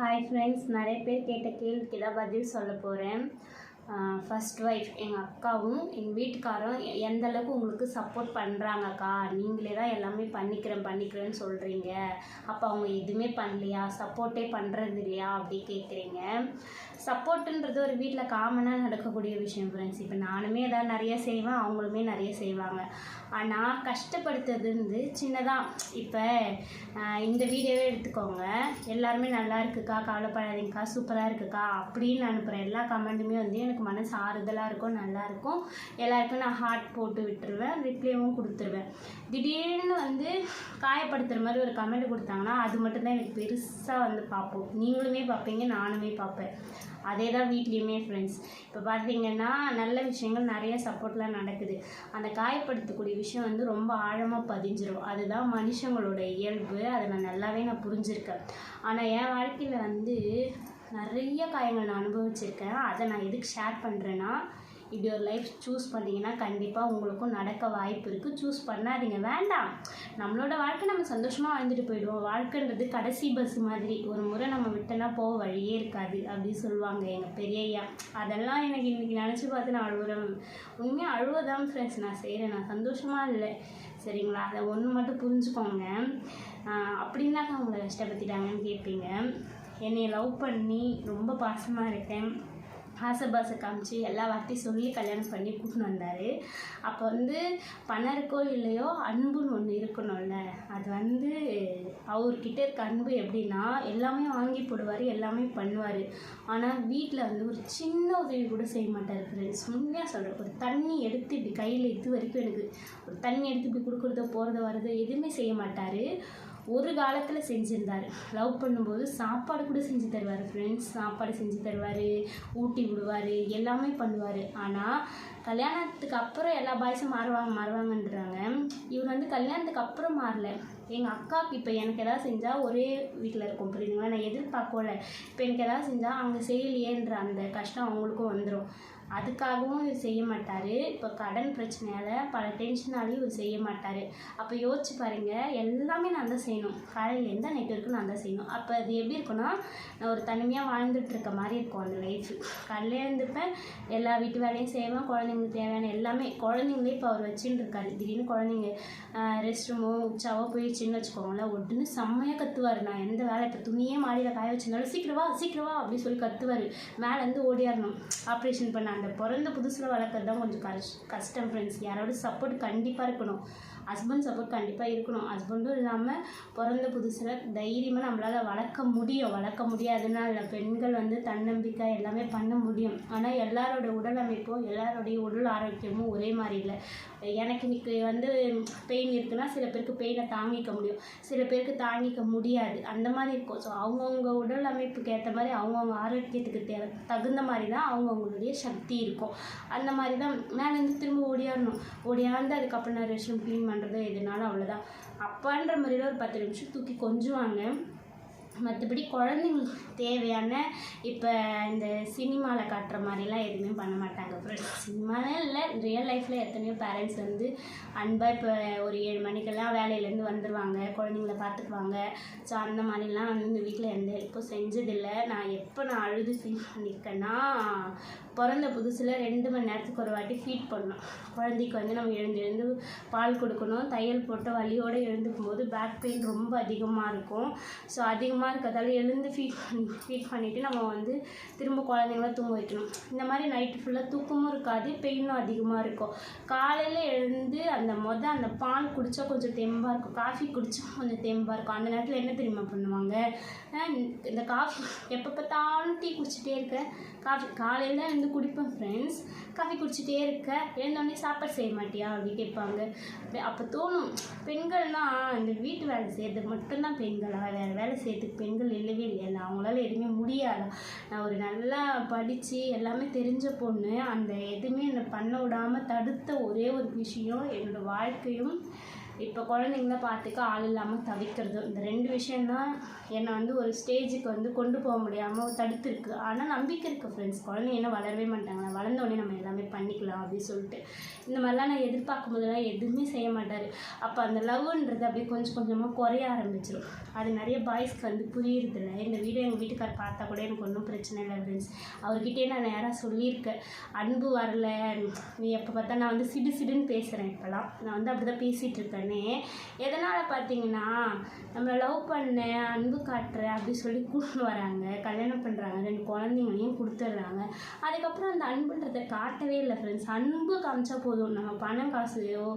Hi friends நிறைய பேர் கேட்ட கேள்விக்கு தான் பதில் சொல்ல போகிறேன் ஃபஸ்ட் ஒய்ஃப் எங்கள் அக்காவும் எங்கள் வீட்டுக்காரரும் எந்த அளவுக்கு உங்களுக்கு சப்போர்ட் பண்ணுறாங்கக்கா நீங்களே தான் எல்லாமே பண்ணிக்கிறேன் பண்ணிக்கிறேன்னு சொல்கிறீங்க அப்போ அவங்க எதுவுமே பண்ணலையா? சப்போர்ட்டே பண்ணுறது இல்லையா? அப்படி கேட்குறீங்க சப்போர்ட்டுன்றது ஒரு வீட்டில் காமனாக நடக்கக்கூடிய விஷயம் ஃப்ரெண்ட்ஸ் இப்போ நானுமே ஏதாவது நிறைய செய்வேன் அவங்களுமே நிறைய செய்வாங்க. ஆனால் கஷ்டப்படுத்துறது வந்து சின்னதாக இப்போ இந்த வீடியோவே எடுத்துக்கோங்க. எல்லாருமே நல்லா இருக்குக்கா? கவலைப்படாதீங்கக்கா. சூப்பராக இருக்குக்கா? அப்படின்னு அனுப்புகிற எல்லா கமெண்ட்டுமே வந்து எனக்கு எனக்கு மனசு ஆறுதலாக இருக்கும் நல்லாயிருக்கும் எல்லாருக்கும் நான் ஹார்ட் போட்டு விட்டுருவேன் ரிப்ளைவும் கொடுத்துருவேன். திடீர்னு வந்து காயப்படுத்துகிற மாதிரி ஒரு கமெண்ட் கொடுத்தாங்கன்னா அது மட்டும்தான் எனக்கு பெருசாக வந்து பார்ப்போம். நீங்களுமே பார்ப்பீங்க நானுமே பார்ப்பேன். அதே தான் வீட்லேயுமே ஃப்ரெண்ட்ஸ் இப்போ பார்த்தீங்கன்னா நல்ல விஷயங்கள் நிறைய சப்போர்ட்லாம் நடக்குது. அந்த காயப்படுத்தக்கூடிய விஷயம் வந்து ரொம்ப ஆழமாக பதிஞ்சிரும். அதுதான் மனுஷங்களோட இயல்பு. அதை நான் நல்லாவே நான் புரிஞ்சிருக்கேன். ஆனால் என் வாழ்க்கையில் வந்து நிறைய காயங்கள் நான் அனுபவிச்சிருக்கேன். அதை நான் எதுக்கு ஷேர் பண்ணுறேன்னா இப்படி ஒரு லைஃப் சூஸ் பண்ணிங்கன்னா கண்டிப்பாக உங்களுக்கும் நடக்க வாய்ப்பு இருக்குது சூஸ் பண்ணாதீங்க. வேண்டாம். நம்மளோட வாழ்க்கை நம்ம சந்தோஷமாக வாழ்ந்துட்டு போயிடுவோம். வாழ்க்கைன்றது கடைசி பஸ் மாதிரி. ஒரு முறை நம்ம விட்டோன்னா போக வழியே இருக்காது அப்படின்னு சொல்லுவாங்க எங்கள் பெரிய அதெல்லாம் எனக்கு இன்றைக்கி நினச்சி பார்த்து நான் அழுகுறேன் உண்மையாக அழுவதான் ஃப்ரெண்ட்ஸ் நான் செய்கிறேன் நான் சந்தோஷமாக இல்லை. சரிங்களா? அதை ஒன்று மட்டும் புரிஞ்சுக்கோங்க. ஆஹ் அப்படின்னாக்கா அவங்கள கஷ்டப்படுத்திட்டாங்கன்னு கேட்பீங்க என்னை லவ் பண்ணி ரொம்ப பாசமாக இருக்கேன். ஆசைபாசை காமிச்சு எல்லா வார்த்தையும் சொல்லி கல்யாணம் பண்ணி கூட்டின்னு வந்தார். அப்போ வந்து பணம் இருக்கோ இல்லையோ அன்புன்னு ஒன்று இருக்கணும்ல. அது வந்து அவர்கிட்ட இருக்க அன்பு எப்படின்னா எல்லாமே வாங்கி போடுவார் எல்லாமே பண்ணுவார். ஆனால் வீட்டில் வந்து ஒரு சின்ன உதவி கூட செய்ய மாட்டார் ஃப்ரெண்ட்ஸ் உண்மையாக சொல்கிறேன் ஒரு தண்ணி எடுத்து இப்படி கையில் இது வரைக்கும் எனக்கு ஒரு தண்ணி எடுத்து இப்படி கொடுக்குறதோ போகிறதோ வரதோ எதுவுமே செய்ய மாட்டார். ஒரு காலத்தில் செஞ்சுருந்தார். லவ் பண்ணும்போது சாப்பாடு கூட செஞ்சு தருவார் ஃப்ரெண்ட்ஸ் சாப்பாடு செஞ்சு தருவார் ஊட்டி விடுவார் எல்லாமே பண்ணுவார். ஆனால் கல்யாணத்துக்கு அப்புறம் எல்லா பாய்ஸும் மாறுவாங்க மாறுவாங்கன்றாங்க. இவர் வந்து கல்யாணத்துக்கு அப்புறம் மாறல. எங்கள் அக்காவுக்கு இப்போ எனக்கு எதாவது செஞ்சால் ஒரே வீட்டில் இருக்கும் புரியுதுங்களா? நான் எதிர்பார்க்கல. இப்போ எனக்கு எதாவது செஞ்சால் அங்கே செய்யலையேன்ற அந்த கஷ்டம் அவங்களுக்கும் வந்துடும் அதுக்காகவும் இவர் செய்ய மாட்டார். இப்போ கடன் பிரச்சனையால் பல டென்ஷனாலையும் இவர் செய்ய மாட்டார். அப்போ யோசிச்சு பாருங்க எல்லாமே நான் தான் செய்யணும். காலையிலேருந்து நைட் வரைக்கும் நான் தான் செய்யணும். அப்போ அது எப்படி இருக்குன்னா நான் ஒரு தனிமையாக வாழ்ந்துட்டு இருக்க மாதிரி இருக்கும் அந்த லைஃப் காலையில இருந்துப்பேன் எல்லா வீட்டு வேலையும் செய்வேன் குழந்தைங்களுக்கு தேவையான எல்லாமே. குழந்தைங்களே இப்போ அவர் வச்சுட்டு இருக்காரு. திடீர்னு குழந்தைங்க ரெஸ்ட் ரூமோ உச்சாவோ போயிடுச்சுன்னு வச்சுக்கோங்களேன் ஒட்டுன்னு செம்மையாக கத்துவார். நான் எந்த வேலை இப்போ துணியே மாடியில் காய வச்சிருந்தாலும் சீக்கிரவா சீக்கிரவா அப்படின்னு சொல்லி கத்துவார். மேலேருந்து ஓடியாரணும். ஆப்ரேஷன் பண்ண அந்த பிறந்த புதுசில் வளர்க்குறது தான் கொஞ்சம் கஷ் கஷ்டம் ஃப்ரெண்ட்ஸ் யாரோட சப்போர்ட் கண்டிப்பாக இருக்கணும். ஹஸ்பண்ட் சப்போர்ட் கண்டிப்பாக இருக்கணும். ஹஸ்பண்டும் இல்லாமல் பிறந்த புதுசில் தைரியமாக நம்மளால் வளர்க்க முடியும். வளர்க்க முடியாதுன்னா இல்லை பெண்கள் வந்து தன்னம்பிக்கை எல்லாமே பண்ண முடியும். ஆனால் எல்லாரோட உடல் அமைப்பும் எல்லாரோடைய உடல் ஆரோக்கியமும் ஒரே மாதிரி இல்லை. எனக்கு இன்னைக்கு வந்து பெயின் இருக்குன்னா சில பேருக்கு பெயினை தாங்கிக்க முடியும். சில பேருக்கு தாங்கிக்க முடியாது. அந்த மாதிரி இருக்கும். ஸோ அவங்கவுங்க உடல் அமைப்புக்கு ஏற்ற மாதிரி அவங்கவுங்க ஆரோக்கியத்துக்கு தேவை தகுந்த மாதிரி தான் அவங்கவுங்களுடைய சக்தி இருக்கும். அந்த மாதிரி தான் மேலேருந்து திரும்ப ஓடியாடணும் ஓடியாந்து அதுக்கப்புறம் நான் ரெஸ்ட் ரூம் க்ளீன் பண்ணுறது எதுனாலும் அவ்வளோதான் அப்பான்ற முறையில் ஒரு பத்து நிமிஷம் தூக்கி கொஞ்சுவாங்க. மற்றபடி குழந்தைங்களுக்கு தேவையான இப்போ இந்த சினிமாவில் காட்டுற மாதிரிலாம் எதுவுமே பண்ண மாட்டாங்க. ஃப்ரெண்ட்ஸ் சினிமாலாம் இல்லை ரியல் லைஃப்பில் எத்தனையோ பேரண்ட்ஸ் வந்து அன்பாக இப்போ ஒரு ஏழு மணிக்கெல்லாம் வேலையிலேருந்து வந்துடுவாங்க குழந்தைங்கள பார்த்துக்குவாங்க. ஸோ அந்த மாதிரிலாம் வந்து இந்த வீட்டில் எந்த ஹெல்ப்பும் செஞ்சதில்லை. நான் எப்போ நான் அழுது ஃபீல் பண்ணியிருக்கேன்னா பிறந்த புதுசில் ரெண்டு மணி நேரத்துக்கு ஒரு வாட்டி ஃபீட் பண்ணணும். குழந்தைக்கு வந்து நம்ம எழுந்து எழுந்து பால் கொடுக்கணும் தையல் போட்டு வலியோடு எழுந்துக்கும் போது பேக் பெயின் ரொம்ப அதிகமாக இருக்கும். ஸோ அதிகமாக இருக்கிறதால எழுந்து ஃபீட் பண்ணி ஃபீட் பண்ணிவிட்டு நம்ம வந்து திரும்ப குழந்தைங்கள தூங்க வைக்கணும். இந்த மாதிரி நைட்டு ஃபுல்லாக தூக்கமும் இருக்காது பெயினும் அதிகமாக இருக்கும். காலையில் எழுந்து அந்த மொதல் அந்த பால் குடித்தா கொஞ்சம் தெம்பாக இருக்கும். காஃபி குடித்தா கொஞ்சம் தெம்பாக இருக்கும். அந்த நேரத்தில் என்ன தெரியுமா பண்ணுவாங்க? இந்த காஃபி எப்போ பார்த்தாலும் டீ குடிச்சிட்டே இருக்க. காஃபி காலையில் சேர்ந்து குடிப்பேன் ஃப்ரெண்ட்ஸ் காஃபி குடிச்சிட்டே இருக்க. எழுந்தோடனே சாப்பாடு செய்ய மாட்டியா? அப்படின்னு கேட்பாங்க. அப்போ தோணும் பெண்கள்னா இந்த வீட்டு வேலை செய்கிறது மட்டும்தான் பெண்களா? வேறு வேலை செய்யறதுக்கு பெண்கள் இல்லவே இல்லைல்ல அவங்களால எதுவுமே முடியாதா? நான் ஒரு நல்லா படித்து எல்லாமே தெரிஞ்ச பொண்ணு. அந்த எதுவுமே என்னை பண்ண விடாமல் தடுத்த ஒரே ஒரு விஷயம் என்னோடய வாழ்க்கையும் இப்போ குழந்தைங்கள பார்த்துக்க ஆள் இல்லாமல் தவிக்கிறது. இந்த ரெண்டு விஷயந்தான் என்னை வந்து ஒரு ஸ்டேஜுக்கு வந்து கொண்டு போக முடியாமல் தடுத்துருக்கு. ஆனால் நம்பிக்கை இருக்குது ஃப்ரெண்ட்ஸ் குழந்தைங்க என்ன வளரவே மாட்டாங்க. வளர்ந்தோடனே நம்ம எல்லாமே பண்ணிக்கலாம் அப்படின்னு சொல்லிட்டு. இந்த மாதிரிலாம் நான் எதிர்பார்க்கும் போதெல்லாம் எதுவுமே செய்ய மாட்டார். அப்போ அந்த லவ்ன்றது அப்படியே கொஞ்சம் கொஞ்சமாக குறைய ஆரம்பிச்சிடும் அது நிறைய பாய்ஸ்க்கு வந்து புரியுறதில்ல. இந்த வீடியோ எங்கள் வீட்டுக்கார் பார்த்தா கூட எனக்கு ஒன்றும் பிரச்சனை இல்லை ஃப்ரெண்ட்ஸ் அவர்கிட்டயே நான் நேராக சொல்லியிருக்கேன். அன்பு வரல. நீ எப்போ பார்த்தா நான் வந்து சிடு சிடுன்னு பேசுகிறேன் இப்போலாம் நான் வந்து அப்படி தான் பேசிகிட்டு இருக்கேன் எதனால் பார்த்தீங்கன்னா நம்மளை லவ் பண்ண அன்பு காட்டுற அப்படி சொல்லி கூட்டின்னு வராங்க. கல்யாணம் பண்ணுறாங்க ரெண்டு குழந்தைங்களையும் கொடுத்துட்றாங்க. அதுக்கப்புறம் அந்த அன்புன்றதை காட்டவே இல்லை ஃப்ரெண்ட்ஸ் அன்பு காமிச்சா போதும். நம்ம பணம் காசையோ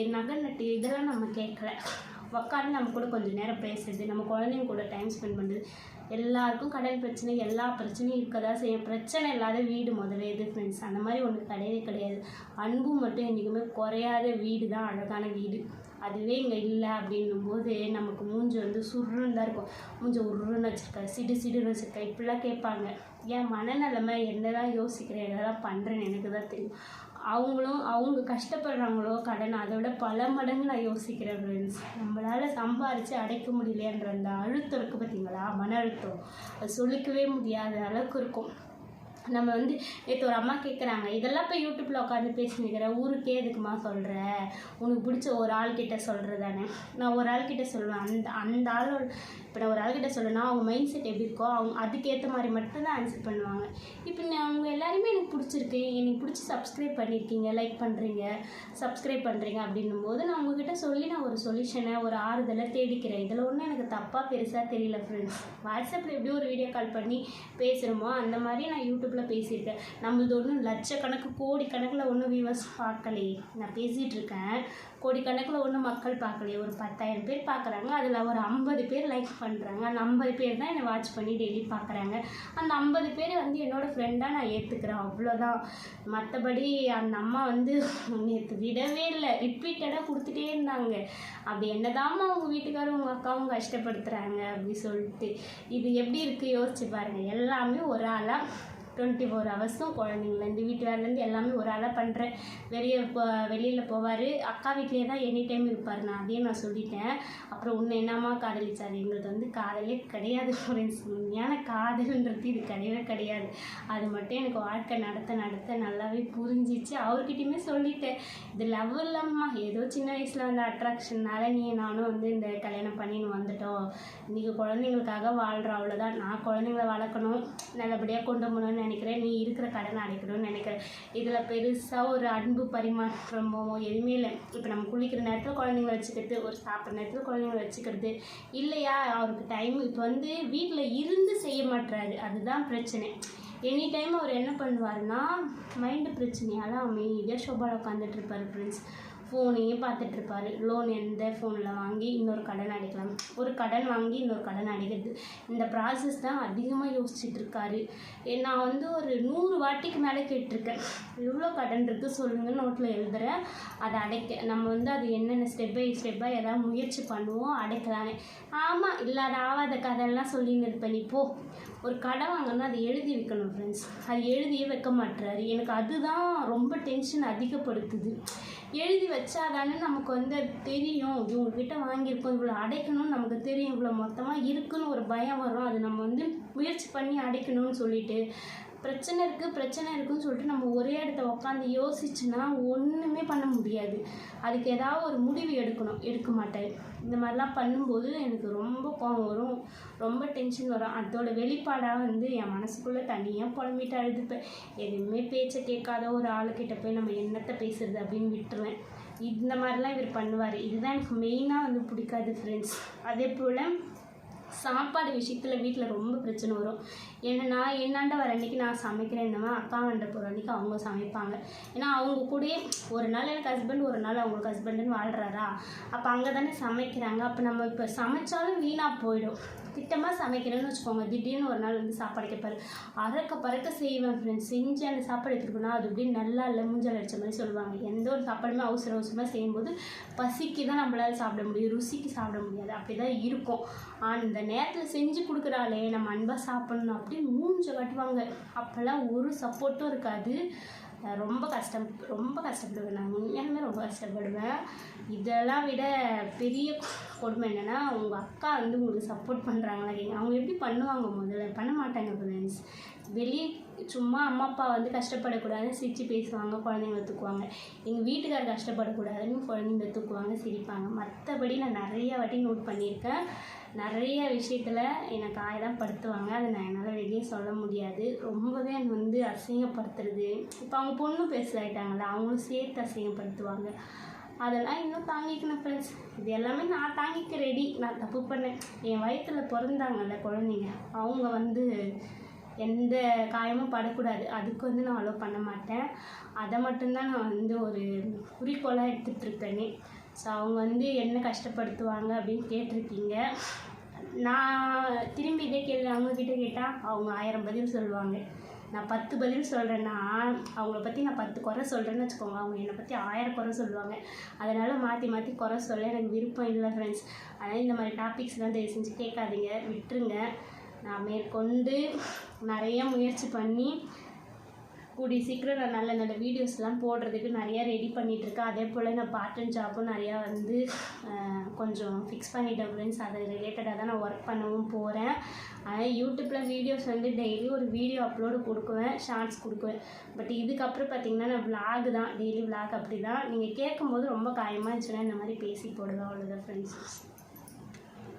என் நகை நட்டு இதெல்லாம் நம்ம கேட்கல. உட்காந்து நம்ம கூட கொஞ்சம் நேரம் பேசுறது நம்ம குழந்தைங்க கூட டைம் ஸ்பெண்ட் பண்ணுறது எல்லாருக்கும் கடன் பிரச்சனை எல்லா பிரச்சனையும் இருக்க தான் செய்யும். பிரச்சனை இல்லாத வீடு முதல்ல எது ஃப்ரெண்ட்ஸ் அந்த மாதிரி ஒன்று கிடையவே கிடையாது. அன்பு மட்டும் என்றைக்குமே குறையாத வீடு தான் அழகான வீடு. அதுவே இங்கே இல்லை அப்படின்னும் போது நமக்கு மூஞ்சி வந்து சுருன்னு தான் இருக்கும். மூஞ்சி உருன்னு வச்சுருக்க சிடு சிடுன்னு வச்சுருக்க இப்படிலாம் கேட்பாங்க. என் மனநிலைமை என்னதான் யோசிக்கிறேன் என்னதான் பண்ணுறேன்னு எனக்கு தான் தெரியும். அவங்களும் அவங்க கஷ்டப்படுறாங்களோ கடன் அதை விட பல மடங்கு நான் யோசிக்கிறேன் ஃப்ரெண்ட்ஸ் நம்மளால் சம்பாரித்து அடைக்க முடியலையன்ற அந்த அழுத்தம் இருக்குது பார்த்தீங்களா மன அழுத்தம். அது சொல்லிக்கவே முடியாத அளவுக்கு இருக்கும். நம்ம வந்து நேற்று ஒரு அம்மா கேட்குறாங்க இதெல்லாம் போய் யூடியூப்பில் உட்காந்து பேசினுக்கிற ஊருக்கே எதுக்குமா சொல்கிற உனக்கு பிடிச்ச ஒரு ஆள்கிட்ட சொல்கிறது தானே நான் ஒரு ஆள்கிட்ட சொல்லுவேன் அந்த அந்த ஆளோட இப்போ நான் ஒரு ஆள்கிட்ட சொல்லணும்னா அவங்க மைண்ட் செட் எப்படி இருக்கோ அவங்க அதுக்கேற்ற மாதிரி மட்டும்தான் ஆன்சர் பண்ணுவாங்க. இப்போ நான் பிடிச்சிருக்கு எனக்கு பிடிச்சி சப்ஸ்கிரைப் பண்ணியிருக்கீங்க லைக் பண்ணுறீங்க சப்ஸ்கிரைப் பண்ணுறீங்க அப்படின்னும் போது நான் உங்ககிட்ட சொல்லி நான் ஒரு சொல்யூஷனை ஒரு ஆறுதலை தேடிக்கிறேன். இதில் ஒன்றும் எனக்கு தப்பாக பெருசாக தெரியல ஃப்ரெண்ட்ஸ் வாட்ஸ்அப்பில் எப்படி ஒரு வீடியோ கால் பண்ணி பேசுகிறோமோ அந்த மாதிரி நான் யூடியூப்பில் பேசியிருக்கேன். நம்மளது ஒன்றும் லட்சக்கணக்கு கோடி கணக்கில் ஒன்றும் வியூவர்ஸ் பார்க்கலையே. நான் பேசிகிட்டு இருக்கேன். கோடிக்கணக்கில் ஒன்றும் மக்கள் பார்க்கலையே. ஒரு பத்தாயிரம் பேர் பார்க்குறாங்க அதில் ஒரு ஐம்பது பேர் லைக் பண்ணுறாங்க அந்த ஐம்பது பேர் தான் என்னை வாட்ச் பண்ணி டெய்லி பார்க்குறாங்க. அந்த ஐம்பது பேர் வந்து என்னோடய ஃப்ரெண்டாக நான் ஏற்றுக்கிறேன் அவ்வளோதான். மற்றபடி அந்த அம்மா வந்து நேற்று விடவே இல்லை. ரிப்பீட்டடாக கொடுத்துட்டே இருந்தாங்க. அப்படி என்னதாம்மா அவங்க வீட்டுக்காரும் உங்கள் அக்காவும் கஷ்டப்படுத்துகிறாங்க அப்படி சொல்லிட்டு. இது எப்படி இருக்குது யோசிச்சு பாருங்கள் எல்லாமே ஒரு ஆளாக டுவெண்ட்டி ஃபோர் ஹவர்ஸும் குழந்தைங்கலேருந்து வீட்டு வேலைலேருந்து எல்லாமே ஒரு ஆளாக பண்ணுறேன் வெளியே போ வெளியில் போவார். அக்கா வீட்லேயே தான் எனி டைம் இருப்பார். நான் அதையும் நான் சொல்லிட்டேன். அப்புறம் உன்னை என்னம்மா காதலிச்சார்? எங்களுக்கு வந்து காதலே கிடையாது ஃப்ரெண்ட்ஸ் உண்மையான காதல்ன்றது இது கிடையவே கிடையாது. அது மட்டும் எனக்கு வாழ்க்கை நடத்த நடத்த நல்லாவே புரிஞ்சிச்சு. அவர்கிட்டயுமே சொல்லிட்டேன். இது லவ் இல்லைம்மா. ஏதோ சின்ன வயசில் வந்த அட்ராக்ஷன்னால நீ நானும் வந்து இந்த கல்யாணம் பண்ணின்னு வந்துட்டோம். இன்றைக்கி குழந்தைங்களுக்காக வாழ்கிறோம் அவ்வளோதான் நான் குழந்தைங்கள வளர்க்கணும். நல்லபடியாக கொண்டு போகணும்னு நினைக்கிறேன் நீ இருக்கிற கடனை அடைக்கணும்னு நினைக்கிறேன் இதில் பெருசாக ஒரு அன்பு பரிமாற்றமோ எதுவுமே இல்லை. இப்போ நம்ம குளிக்கிற நேரத்தில் குழந்தைங்கள வச்சுக்கிறது ஒரு சாப்பிட்ற நேரத்தில் குழந்தைங்கள வச்சுக்கிறது. இல்லையா? அவருக்கு டைம் இப்போ வந்து வீட்டில் இருந்து செய்ய மாட்டுறாரு அதுதான் பிரச்சனை. எனி டைம் அவர் என்ன பண்ணுவாருன்னா மைண்டு பிரச்சனையால் அமைதியாக ஷோபாவில் உட்காந்துட்டு இருப்பார் ஃப்ரெண்ட்ஸ் ஃபோனையும் பார்த்துட்டு இருப்பாரு லோன் எந்த ஃபோனில் வாங்கி இன்னொரு கடன் அடைக்கலாம். ஒரு கடன் வாங்கி இன்னொரு கடன் அடைக்கிறது இந்த ப்ராசஸ் தான் அதிகமாக யோசிச்சுட்டு இருக்காரு நான் வந்து ஒரு நூறு வாட்டிக்கு மேலே கேட்டிருக்கேன். எவ்வளோ கடன் இருக்குது சொல்லுங்கள் நோட்டில் எழுதுகிறேன் அதை அடைக்க நம்ம வந்து அது என்னென்ன ஸ்டெப் பை ஸ்டெப்பாக எதாவது முயற்சி பண்ணுவோம் அடைக்கலான்னு ஆமாம் இல்லாத ஆவாத கதையெல்லாம் சொல்லின்னு இருப்பேன். நீ போ. ஒரு கடை வாங்கினா அதை எழுதி வைக்கணும் ஃப்ரெண்ட்ஸ் அது எழுதியே வைக்க மாட்டுறாரு எனக்கு அதுதான் ரொம்ப டென்ஷன் அதிகப்படுத்துது. எழுதி வச்சாதானே நமக்கு வந்து அது தெரியும். இவங்கக்கிட்ட வாங்கியிருக்கோம் இவ்வளோ அடைக்கணும்னு நமக்கு தெரியும். இவ்வளோ மொத்தமாக இருக்குன்னு ஒரு பயம் வரும். அது நம்ம வந்து முயற்சி பண்ணி அடைக்கணும்னு சொல்லிட்டு பிரச்சனை இருக்குது பிரச்சனை இருக்குன்னு சொல்லிட்டு நம்ம ஒரே இடத்த உட்காந்து யோசிச்சுன்னா ஒன்றுமே பண்ண முடியாது. அதுக்கு ஏதாவது ஒரு முடிவு எடுக்கணும். எடுக்க மாட்டேன். இந்த மாதிரிலாம் பண்ணும்போது எனக்கு ரொம்ப கோபம் வரும். ரொம்ப டென்ஷன் வரும். அதோட வெளிப்பாடாக வந்து என் மனசுக்குள்ளே தனியாக புலம்பிட்டு அழுதுப்பேன். எதுவுமே பேச்சை கேட்காத ஒரு ஆளுக்கிட்ட போய் நம்ம என்னத்தை பேசுறது அப்படின்னு விட்டுருவேன். இந்த மாதிரிலாம் இவர் பண்ணுவார். இதுதான் எனக்கு மெயினாக வந்து பிடிக்காது ஃப்ரெண்ட்ஸ் அதே போல் சாப்பாடு விஷயத்தில் வீட்டில் ரொம்ப பிரச்சனை வரும். ஏன்னா நான் என்னாண்ட வர அன்றைக்கி நான் சமைக்கிறேன் இந்த மாதிரி அக்கா வண்ட போகிற அன்றைக்கி அவங்க சமைப்பாங்க. ஏன்னா அவங்க கூடயே ஒரு நாள் எனக்கு ஹஸ்பண்ட் ஒரு நாள் அவங்களுக்கு ஹஸ்பண்டுன்னு வாழ்கிறாரா அப்போ அங்கே தானே சமைக்கிறாங்க. அப்போ நம்ம இப்போ சமைச்சாலும் வீணாக போயிடும். திட்டமாக சமைக்கிறேன்னு வச்சுக்கோங்க. திடீர்னு ஒரு நாள் வந்து சாப்பாடு கேட்பாரு அறக்க பறக்க செய்வேன் ஃப்ரெண்ட்ஸ் செஞ்சு அந்த சாப்பாடு எடுத்துருக்கோம்னா அது அப்படியே நல்லா இல்லை மூஞ்சல் அடிச்ச மாதிரி சொல்லுவாங்க. எந்த ஒரு சாப்பாடுமே அவசர அவசரமாக செய்யும்போது பசிக்கு தான் நம்மளால் சாப்பிட முடியும். ருசிக்கு சாப்பிட முடியாது. அப்படி தான் இருக்கும் அந்த நேரத்தில் செஞ்சு கொடுக்குறாளே நம்ம அன்பாக சாப்பிடணும் அப்படி மூஞ்ச கட்டுவாங்க. அப்போல்லாம் ஒரு சப்போர்ட்டும் இருக்காது. ரொம்ப கஷ்டம் ரொம்ப கஷ்டப்படுவேன் நான். உண்மையாலுமே ரொம்ப கஷ்டப்படுவேன். இதெல்லாம் விட பெரிய கொடுமை என்னென்னா உங்கள் அக்கா வந்து உங்களுக்கு சப்போர்ட் பண்ணுறாங்களா அவங்க எப்படி பண்ணுவாங்க முதல்ல? பண்ண மாட்டாங்க ஃப்ரெண்ட்ஸ் வெளியே சும்மா அம்மா அப்பா வந்து கஷ்டப்படக்கூடாதுன்னு சிரித்து பேசுவாங்க குழந்தைங்கள தூக்குவாங்க. எங்கள் வீட்டுக்காரர் கஷ்டப்படக்கூடாதுன்னு குழந்தைங்கள தூக்குவாங்க சிரிப்பாங்க. மற்றபடி நான் நிறைய வாட்டி நோட் பண்ணியிருக்கேன். நிறைய விஷயத்தில் என்னை காயெல்லாம் படுத்துவாங்க. அதை நான் என்னால் வெளியே சொல்ல முடியாது. ரொம்பவே என்னை வந்து அசிங்கப்படுத்துறது. இப்போ அவங்க பொண்ணும் பேசுகிறாயிட்டாங்கல்ல அவங்களும் சேர்த்து அசிங்கப்படுத்துவாங்க. அதெல்லாம் இன்னும் தாங்கிக்கணும் ஃப்ரெண்ட்ஸ் இது எல்லாமே நான் தாங்கிக்க ரெடி நான் தப்பு பண்ணேன். என் வயிற்றில் பிறந்தாங்கல்ல குழந்தைங்க. அவங்க வந்து எந்த காயமும் படக்கூடாது. அதுக்கு வந்து நான் அலோவ் பண்ண மாட்டேன். அதை மட்டும்தான் நான் வந்து ஒரு குறிக்கோளாக எடுத்துகிட்ருக்கேனே ஸோ அவங்க வந்து என்ன கஷ்டப்படுத்துவாங்க அப்படின்னு கேட்டிருக்கீங்க. நான் திரும்பி இதே கேள்வி அவங்கக்கிட்ட கேட்டால் அவங்க ஆயிரம் பதில் சொல்லுவாங்க. நான் பத்து பதில் சொல்கிறேன்னா அவங்கள பற்றி நான் பத்து குறை சொல்கிறேன்னு வச்சுக்கோங்க. அவங்க என்னை பற்றி ஆயிரம் குறை சொல்லுவாங்க. அதனால் மாற்றி மாற்றி குறை சொல்ல எனக்கு விருப்பம் இல்லை ஃப்ரெண்ட்ஸ் அதனால் இந்த மாதிரி டாபிக்ஸ்லாம் தயவு செஞ்சு கேட்காதீங்க. விட்டுருங்க. நான் மேற்கொண்டு நிறைய முயற்சி பண்ணி கூடிய சீக்கிரம் நான் நல்ல நல்ல வீடியோஸ்லாம் போடுறதுக்கு நிறையா ரெடி பண்ணிகிட்ருக்கேன் அதே போல் நான் பார்ட் அண்ட் ஜாப்பும் நிறையா வந்து கொஞ்சம் ஃபிக்ஸ் பண்ணிட்டேன் ஃப்ரெண்ட்ஸ் அது ரிலேட்டடாக தான் நான் ஒர்க் பண்ணவும் போகிறேன் ஆனால் யூடியூப்பில் வீடியோஸ் வந்து டெய்லி ஒரு வீடியோ அப்லோடு கொடுக்குவேன் ஷார்ட்ஸ் கொடுக்குவேன். பட் இதுக்கப்புறம் பார்த்தீங்கன்னா நான் vlog தான் டெய்லி vlog அப்படி தான் நீங்கள் கேட்கும்போது ரொம்ப காயமாக இருந்துச்சுன்னா இந்த மாதிரி பேசி போடுவேன். அவ்வளோதான் ஃப்ரெண்ட்ஸ்